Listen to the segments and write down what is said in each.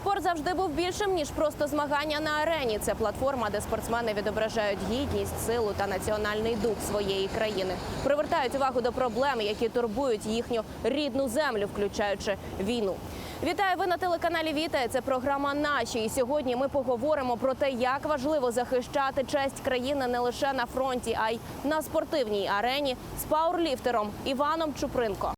Спорт завжди був більшим ніж просто змагання на арені. Це платформа, де спортсмени відображають гідність, силу та національний дух своєї країни, привертають увагу до проблем, які турбують їхню рідну землю, включаючи війну. Вітаю ви на телеканалі Віта. Це програма Наші. І сьогодні ми поговоримо про те, як важливо захищати честь країни не лише на фронті, а й на спортивній арені з пауерліфтером Іваном Чупринко.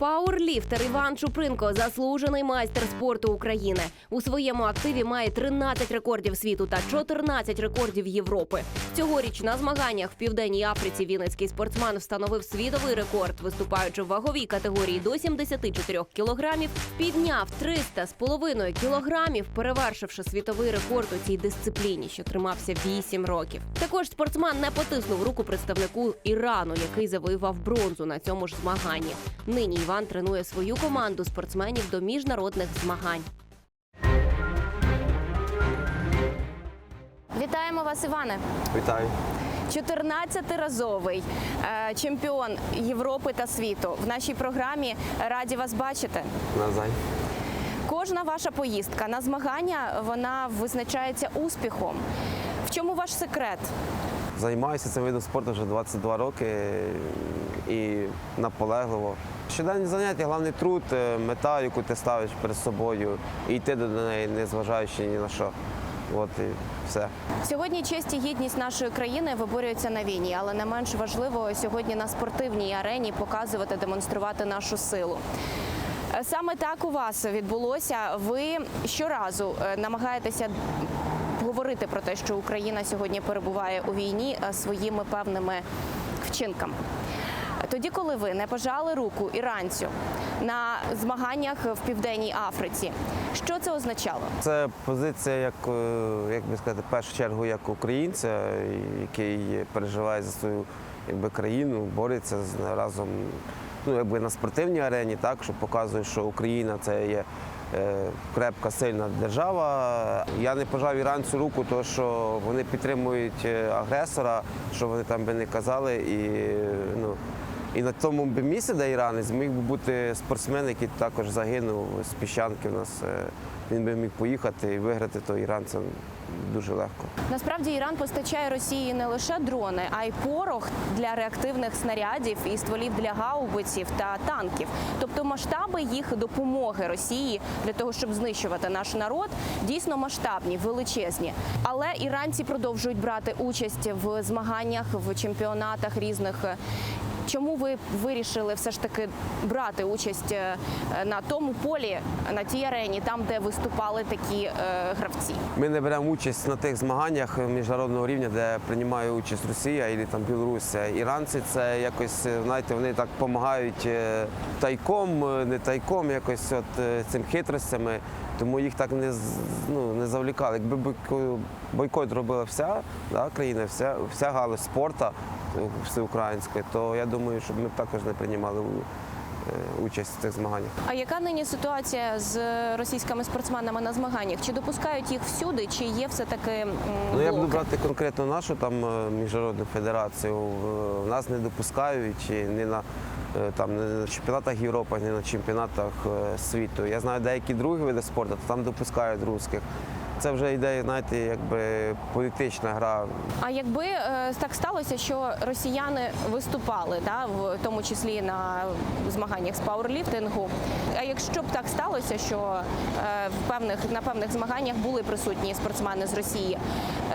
Пауерліфтер Іван Чупринко заслужений майстер спорту України. У своєму активі має 13 рекордів світу та 14 рекордів Європи. Цьогоріч на змаганнях в південній Африці вінницький спортсмен встановив світовий рекорд, виступаючи в ваговій категорії до 74 кілограмів, підняв 300 з половиною кілограмів, перевершивши світовий рекорд у цій дисципліні, що тримався 8 років. Також спортсмен не потиснув руку представнику Ірану, який завоював бронзу на цьому ж змаганні. Нині Іван тренує свою команду спортсменів до міжнародних змагань. Вітаємо вас, Іване. Вітаю. 14-разовий е, чемпіон Європи та світу. В нашій програмі раді вас бачити. Назай. Кожна ваша поїздка на змагання вона визначається успіхом. В чому ваш секрет? Займаюся цим видом спорту вже 22 роки і наполегливо. Щоденні заняття, головний труд, е, мета, яку ти ставиш перед собою, і йти до неї, не зважаючи ні на що. От і все. Сьогодні честь і гідність нашої країни виборюються на війні, але не менш важливо сьогодні на спортивній арені показувати, демонструвати нашу силу. Е, Саме так у вас відбулося. Ви щоразу е, намагаєтеся говорити про те, що Україна сьогодні перебуває у війні е, своїми певними вчинками. Тоді, коли ви не пожали руку іранцю на змаганнях в південній Африці, що це означало? Це позиція, як, е, як би сказати, в першу чергу як українця, який переживає за свою якби, країну, бореться з разом ну, якби на спортивній арені, так, що показує, що Україна це є крепка, сильна держава. Я не пожав іранцю руку, тому що вони підтримують е, агресора, що вони там би не казали. І, ну, і на тому місці, де іранець, міг би бути спортсмен, який також загинув з піщанки в нас. Він би міг поїхати і виграти то іранцям дуже легко. Насправді Іран постачає Росії не лише дрони, а й порох для реактивних снарядів і стволів для гаубиців та танків. Тобто масштаби їх допомоги Росії для того, щоб знищувати наш народ, дійсно масштабні, величезні. Але іранці продовжують брати участь в змаганнях, в чемпіонатах різних. Чому ви вирішили все ж таки брати участь е, на тому полі, на тій арені, там, де виступали такі е, гравці? Ми не беремо участь на тих змаганнях міжнародного рівня, де приймає участь Росія і там Білорусь. Іранці це якось, знаєте, вони так допомагають е, тайком, е, не тайком, якось от е, цим хитростями. Тому їх так не ну, не завлікали. Якби бойкот робила вся да, країна, вся, вся галузь спорту е, всеукраїнської, то я думаю, щоб ми б також не приймали е, участь в цих змаганнях. А яка нині ситуація з російськими спортсменами на змаганнях? Чи допускають їх всюди, чи є все таки Ну, я буду брати конкретно нашу там е, міжнародну федерацію. В- Нас не допускають і не на е, там не на чемпіонатах Європи, не на чемпіонатах е, світу. Я знаю деякі другі види спорту, то там допускають русських. Це вже йде, знаєте, якби політична гра. А якби е, так сталося, що росіяни виступали, да, в тому числі на змаганнях з пауерліфтингу. А якщо б так сталося, що е, в певних на певних змаганнях були присутні спортсмени з Росії,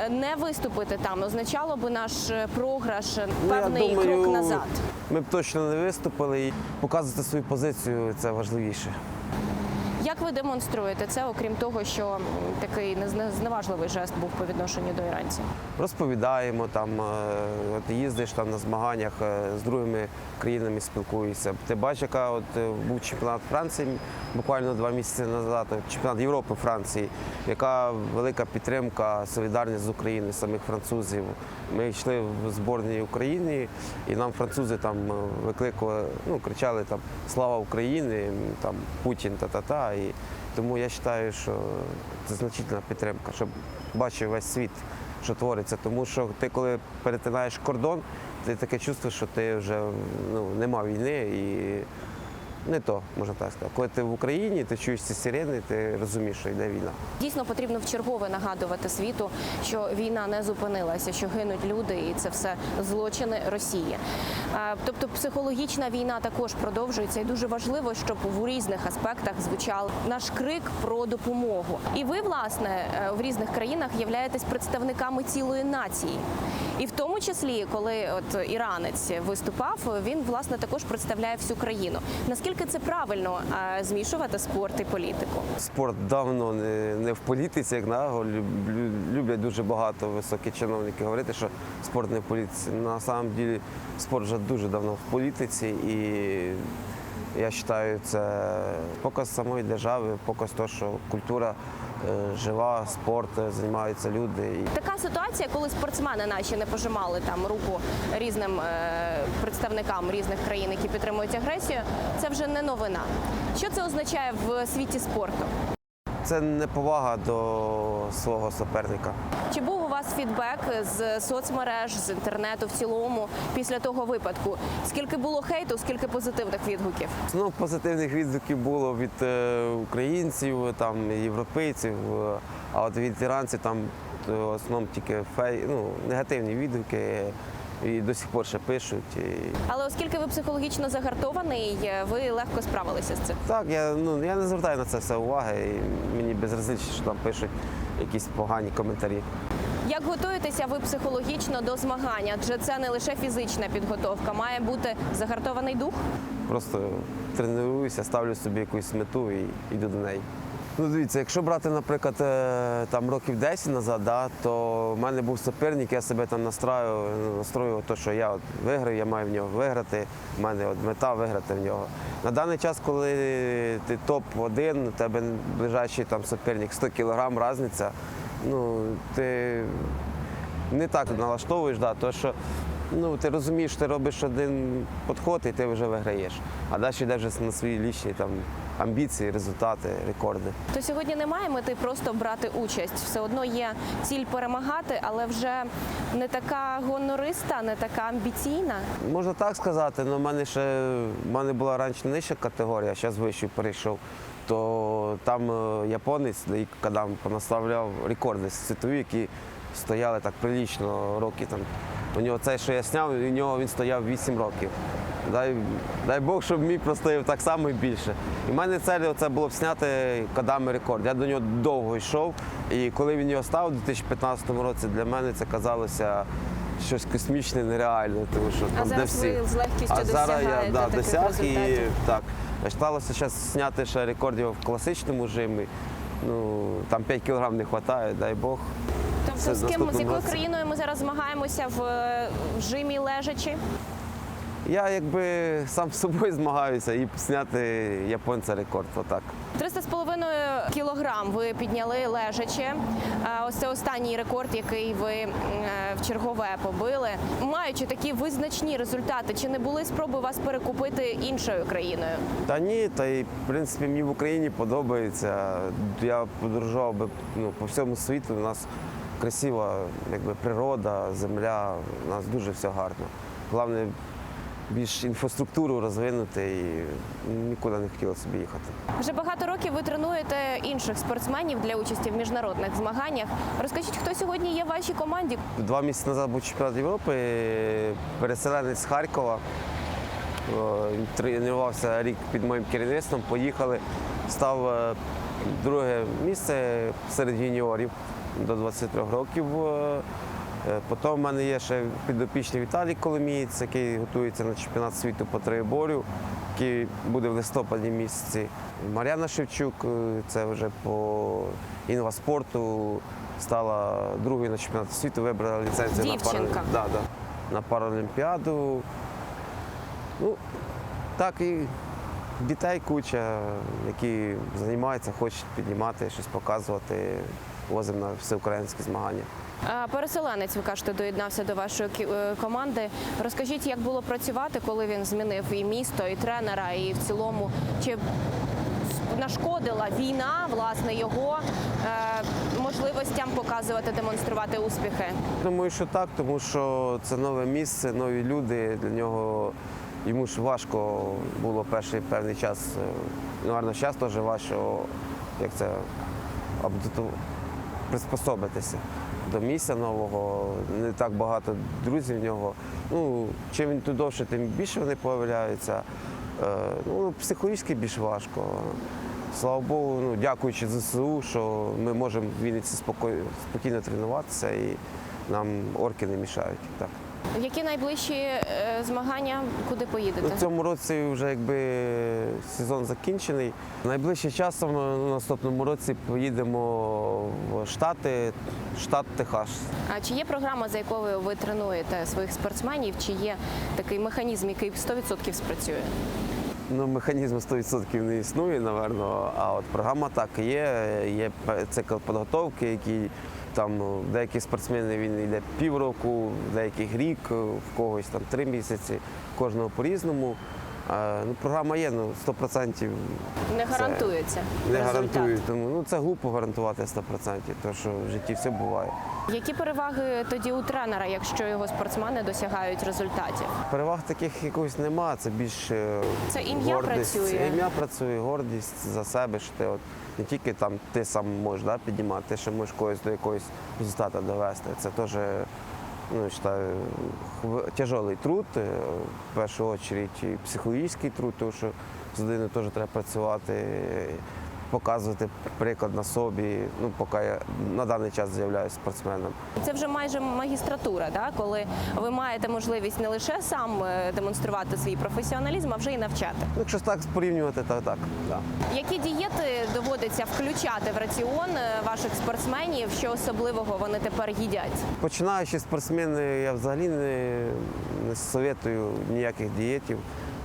е, не виступити там означало би наш програш, Ну, певний думаю, крок назад. Ми б точно не виступили і показувати свою позицію це важливіше. Як ви демонструєте це, окрім того, що такий зневажливий жест був по відношенню до іранців? розповідаємо там, е, от їздиш там на змаганнях е, з другими країнами спілкуєшся. Ти бачиш, яка от е, був чемпіонат Франції буквально два місяці назад, чемпіонат Європи Франції, яка велика підтримка, солідарність з України, самих французів. Ми йшли в зборні України, і нам французи там викликували, ну кричали там Слава Україні, там Путін та-та-та. І тому я вважаю, що це значительна підтримка, щоб бачив весь світ що твориться. Тому що ти, коли перетинаєш кордон, ти таке чувство, що ти вже ну, нема війни і не то, можна так сказати. Коли ти в Україні, ти чуєш ці сирени, ти розумієш, що йде війна. Дійсно потрібно вчергове нагадувати світу, що війна не зупинилася, що гинуть люди, і це все злочини Росії. Тобто психологічна війна також продовжується, і дуже важливо, щоб в різних аспектах звучав наш крик про допомогу. І ви, власне, е, в різних країнах являєтесь представниками цілої нації. І в тому числі, коли от іранець виступав, він власне також представляє всю країну. Наскільки це правильно змішувати спорт і політику? Спорт давно не, не в політиці, як на люблять дуже багато високі чиновники говорити, що спорт не в політиці. На самом деле спорт вже дуже давно в політиці, і я вважаю, це показ самої держави, показ того, що культура жива, спорт, е, займаються люди. Така ситуація, коли спортсмени наші не пожимали там руку різним е, представникам різних країн, які підтримують агресію, це вже не новина. Що це означає в світі спорту? це неповага до свого суперника. Чи був вас фідбек з соцмереж, з інтернету в цілому після того випадку? Скільки було хейту, скільки позитивних відгуків? Ну, позитивних відгуків було від е, українців, там, європейців, е, а от від іранців там е, в основному тільки фей, ну, негативні відгуки і до сих пор ще пишуть. І... Але оскільки ви психологічно загартований, ви легко справилися з цим. Так, я, ну, я не звертаю на це все уваги, і мені безразлично, що там пишуть якісь погані коментарі. Як готуєтеся ви психологічно до змагання? Адже це не лише фізична підготовка, має бути загартований дух. Просто тренуюся, ставлю собі якусь мету і йду до неї. Ну, дивіться, якщо брати, наприклад, е, там років 10 назад, да, то в мене був суперник, я себе там настраював, настроював, то, що я от виграю, я маю в нього виграти. У мене от мета виграти в нього. На даний час, коли ти топ-1, у тебе ближайший там суперник 100 кг різниця, ну, ти не так налаштовуєш, да, то що ну, ти розумієш, ти робиш один підход і ти вже виграєш. А далі йде вже на свої лічні там, амбіції, результати, рекорди. То сьогодні немає мети просто брати участь. Все одно є ціль перемагати, але вже не така гонориста, не така амбіційна. Можна так сказати, але в мене ще в мене була раніше нижча категорія, а зараз вищу перейшов. То там е, японець, коли понаставляв рекорди світові, які стояли так прилічно роки там. У нього цей, що я зняв, у нього він стояв 8 років. Дай, дай Бог, щоб мій простояв так само і більше. І в мене цель це було б зняти кадами рекорд. Я до нього довго йшов. І коли він його став у 2015 році, для мене це казалося щось космічне, нереальне. Тому що А там де зараз всі. ви з легкістю а зараз я да, досяг і так. Сталося зараз зняти ще рекордів в класичному жимі. Ну там 5 кілограм не вистачає, дай Бог. Тобто з ким з якою країною ми зараз змагаємося в е, жимі лежачі? Я якби сам з собою змагаюся і зняти японця рекорд. Отак. 300,5 кілограм ви підняли лежачи. Ось це останній рекорд, який ви е, в чергове побили. Маючи такі визначні результати, чи не були спроби вас перекупити іншою країною? Та ні, та й в принципі мені в Україні подобається. Я подорожував би ну, по всьому світу. У нас красива якби, природа, земля, у нас дуже все гарно. Головне більш інфраструктуру розвинути і нікуди не хотілося собі їхати. Вже багато років ви тренуєте інших спортсменів для участі в міжнародних змаганнях. Розкажіть, хто сьогодні є в вашій команді? Два місяці назад був чемпіонат Європи, переселенець з Харкова. Тренувався рік під моїм керівництвом, поїхали, став е, друге місце серед юніорів до 23 років. Е, Потім в мене є ще підопічний Віталій Коломієць, який готується на чемпіонат світу по троєборю, який буде в листопаді місяці. Мар'яна Шевчук, е, це вже по інваспорту, стала другою на чемпіонаті світу, вибрала ліцензію на, Дівчинка. да, да, на Паралімпіаду. Ну, так і дітей куча, які займаються, хочуть піднімати, щось показувати, возимо на всеукраїнські змагання. А, Переселенець, ви кажете, доєднався до вашої е, команди. Розкажіть, як було працювати, коли він змінив і місто, і тренера, і в цілому чи нашкодила війна власне його е, можливостям показувати, демонструвати успіхи? Думаю, що так, тому що це нове місце, нові люди. Для нього йому ж важко було перший певний час, е, напевно, зараз теж важко, як це приспособитися до місця нового, не так багато друзів в нього. Ну, чим він тут довше, тим більше вони появляються. Е, Ну, психологічно більш важко. Слава Богу, ну, дякуючи ЗСУ, що ми можемо в Вінниці спокій- спокійно тренуватися і нам орки не мішають. Так. Які найближчі е, змагання, куди поїдете? В цьому році вже якби сезон закінчений. Найближчим часом ну, наступному році поїдемо в Штати, штат Техас. А чи є програма, за якою ви тренуєте своїх спортсменів? Чи є такий механізм, який 100% спрацює? Ну, механізму 100% не існує, напевно, а от програма так є. Є цикл підготовки, який там ну, деякі спортсмени він йде півроку, деяких рік, в когось там три місяці, кожного по-різному. Ну, програма є, ну 100% Не гарантується. не гарантують. Тому ну це глупо гарантувати 100%, тому що в житті все буває. Які переваги тоді у тренера, якщо його спортсмени досягають результатів? Переваг таких якогось нема. Це більше Це ім'я працює. Ім'я працює, гордість за себе, що ти от не тільки там ти сам можеш да, піднімати, ти ще можеш когось до якогось результату довести. Це теж ну, считаю, тяжелий труд, е, в першу чергу і психологічний труд, тому що з людиною теж треба працювати. Показувати приклад на собі, ну поки я на даний час з'являюся спортсменом. Це вже майже магістратура, да? коли ви маєте можливість не лише сам е, демонструвати свій професіоналізм, а вже й навчати. Ну, Якщо так порівнювати, то так. Да. Які дієти доводиться включати в раціон е, ваших спортсменів? Що особливого вони тепер їдять? Починаючи спортсмени, я взагалі не, не советую ніяких дієтів.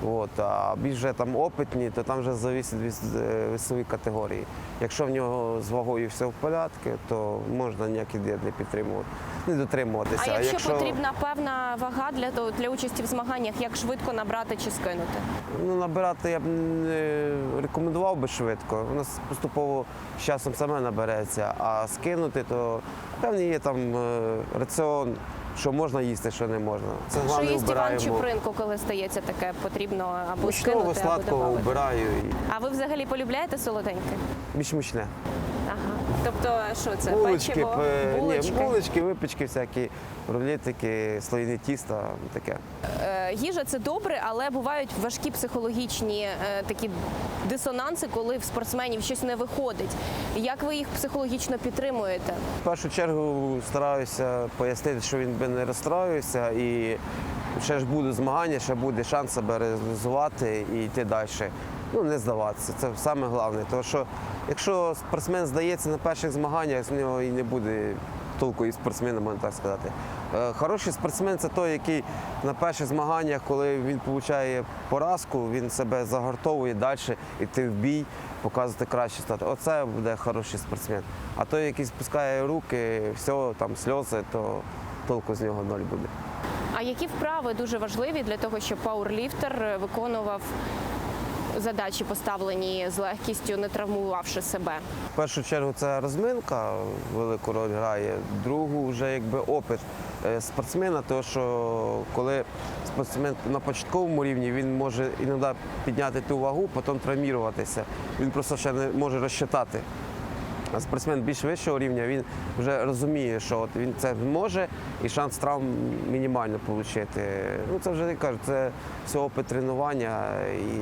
От, а більш вже там опитні, то там вже залежить від е, весової категорії. Якщо в нього з вагою все в порядку, то можна ніякі дієт не підтримувати, не дотримуватися. А якщо, потрібна певна вага для для участі в змаганнях, як швидко набрати чи скинути? Ну, набирати я б не рекомендував би швидко. У нас поступово з часом саме набереться, а скинути, то певний є там е, раціон, що можна їсти, що не можна. Це Що головне їсть Іван вбираємо. Чупринко, коли стається таке, потрібно або Мучного, скинути, або сладкого добавити. вбираю і А ви взагалі полюбляєте солоденьке? більш мучне. Тобто, що це? Булочки, Печиво, пе- булочки? Ні, булочки, випічки всякі, рулетики, слоїне тіста, таке. Е, Їжа це добре, але бувають важкі психологічні е, такі дисонанси, коли в спортсменів щось не виходить. Як ви їх психологічно підтримуєте? В першу чергу стараюся пояснити, що він би не розстроївся і ще ж буде змагання, ще буде шанс себе реалізувати і йти далі. Ну, не здаватися. Це саме головне. Тому що якщо спортсмен здається на перших змаганнях, з нього і не буде толку і спортсмена, можна так сказати. Е, Хороший спортсмен це той, який на перших змаганнях, коли він отримує поразку, він себе загортовує далі, йти в бій, показувати краще стати. Оце буде хороший спортсмен. А той, який спускає руки, все, там сльози, то толку з нього ноль буде. А які вправи дуже важливі для того, щоб пауерліфтер виконував задачі, поставлені з легкістю, не травмувавши себе? В першу чергу це розминка велику роль грає, другу вже якби опит е, спортсмена, тому що коли спортсмен на початковому рівні він може іноді підняти ту вагу, потім травміруватися. Він просто ще не може розчитати. Спортсмен більш вищого рівня він вже розуміє, що от він це може і шанс травм мінімально отримати. Ну це вже я кажу, це все опит тренування і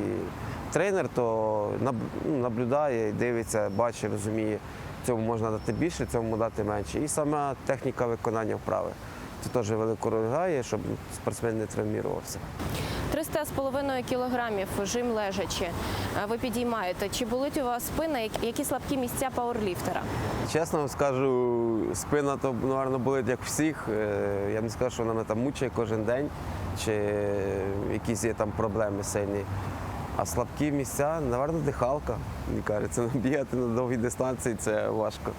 тренер то ну, наблюдає, дивиться, бачить, розуміє, цьому можна дати більше, цьому дати менше. І сама техніка виконання вправи. Це теж велику роль грає, щоб спортсмен не травмірувався. 300 з половиною кілограмів жим лежачи. е, Ви підіймаєте. Чи болить у вас спина? Які- слабкі місця пауерліфтера? Чесно скажу, спина то, напевно, болить як всіх. Е, Я не скажу, що вона мене там мучає кожен день, чи якісь є там проблеми сильні. А слабкі місця, напевно, дихалка. Мені кажеться, бігати на довгій дистанції це важко.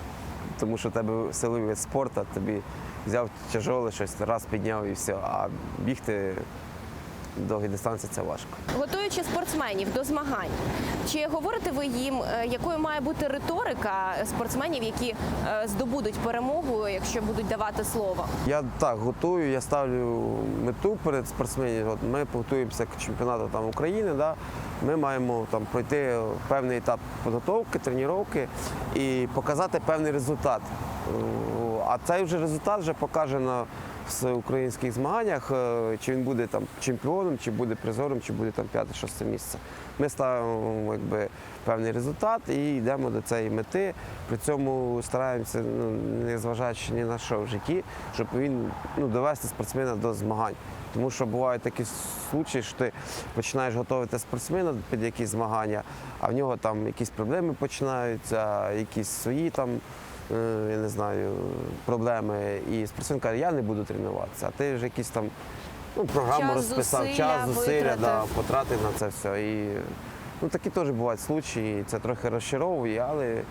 Тому що тебе силовий вид спорту, тобі взяв тяжоле щось, раз підняв і все. А бігти довгі дистанції це важко. Готуючи спортсменів до змагань, чи говорите ви їм, е, якою має бути риторика спортсменів, які е, здобудуть перемогу, якщо будуть давати слово? Я так готую, я ставлю мету перед спортсменів. От ми готуємося к чемпіонату там, України. Да? Ми маємо там пройти певний етап підготовки, тренування і показати певний результат. А цей вже результат вже покаже на всеукраїнських змаганнях, е, чи він буде там чемпіоном, чи буде призором, чи буде там п'яте-шосте місце. Ми ставимо якби, певний результат і йдемо до цієї мети. При цьому стараємося, ну, не зважаючи ні на що в житті, щоб він ну, довести спортсмена до змагань. Тому що бувають такі случаї, що ти починаєш готувати спортсмена під якісь змагання, а в нього там якісь проблеми починаються, якісь свої там, я не знаю, проблеми. І спортсмен каже, я не буду тренуватися, а ти вже якісь там ну, програму Час, розписав, зусилля час, зусилля, да, потратив на це все. І, ну, такі теж бувають случаї, це трохи розчаровує, але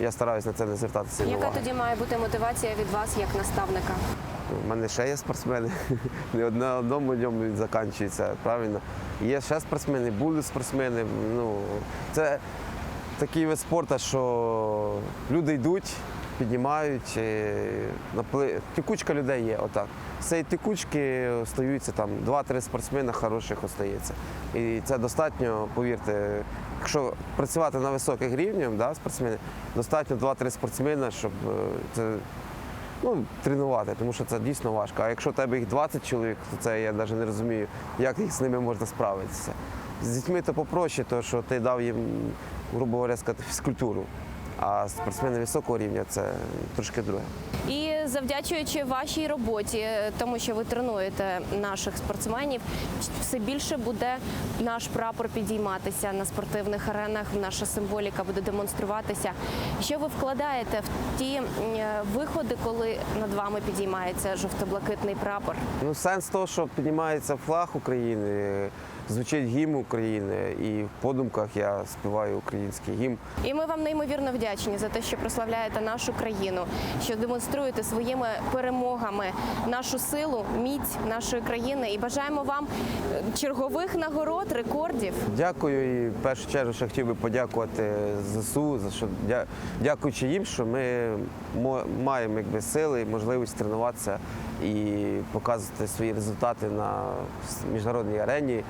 я стараюся на це не звертати сильно Яка уваги. тоді має бути мотивація від вас як наставника? У мене ще є спортсмени. Не одне одному днем він закінчується, правильно. Є ще спортсмени, будуть спортсмени. Ну, це такий вид спорту, що люди йдуть, піднімають, е, напли... текучка людей є, отак. З цієї текучки остаються там 2-3 спортсмена хороших остається. І це достатньо, повірте, якщо працювати на високих рівнях, да, спортсмени, достатньо 2-3 спортсмена, щоб е, це ну, тренувати, тому що це дійсно важко. А якщо у тебе їх 20 чоловік, то це я навіть не розумію, як їх з ними можна справитися. З дітьми то попроще, тому що ти дав їм, грубо говоря, сказати, фізкультуру. А спортсмени високого рівня це трошки друге. І завдячуючи вашій роботі, тому що ви тренуєте наших спортсменів, все більше буде наш прапор підійматися на спортивних аренах. Наша символіка буде демонструватися. Що ви вкладаєте в ті виходи, коли над вами підіймається жовто-блакитний прапор? Ну, сенс того, що піднімається флаг України, звучить гімн України, і в подумках я співаю український гімн. І ми вам неймовірно вдячні за те, що прославляєте нашу країну, що демонструєте своїми перемогами нашу силу, міць нашої країни. І бажаємо вам е, чергових нагород, рекордів. Дякую і в першу чергу ще хотів би подякувати ЗСУ, за що дя- дякуючи їм, що ми мо- маємо якби сили і можливість тренуватися і показувати свої результати на міжнародній арені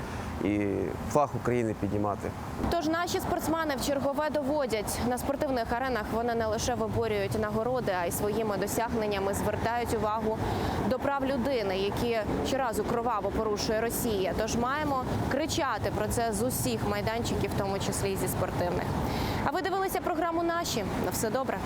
і флаг України піднімати. Тож наші спортсмени в чергове доводять на спортивних аренах. Вони не лише виборюють нагороди, а й своїми досягненнями звертають увагу до прав людини, які щоразу кроваво порушує Росія. Тож маємо кричати про це з усіх майданчиків, в тому числі і зі спортивних. А ви дивилися програму наші? На все добре.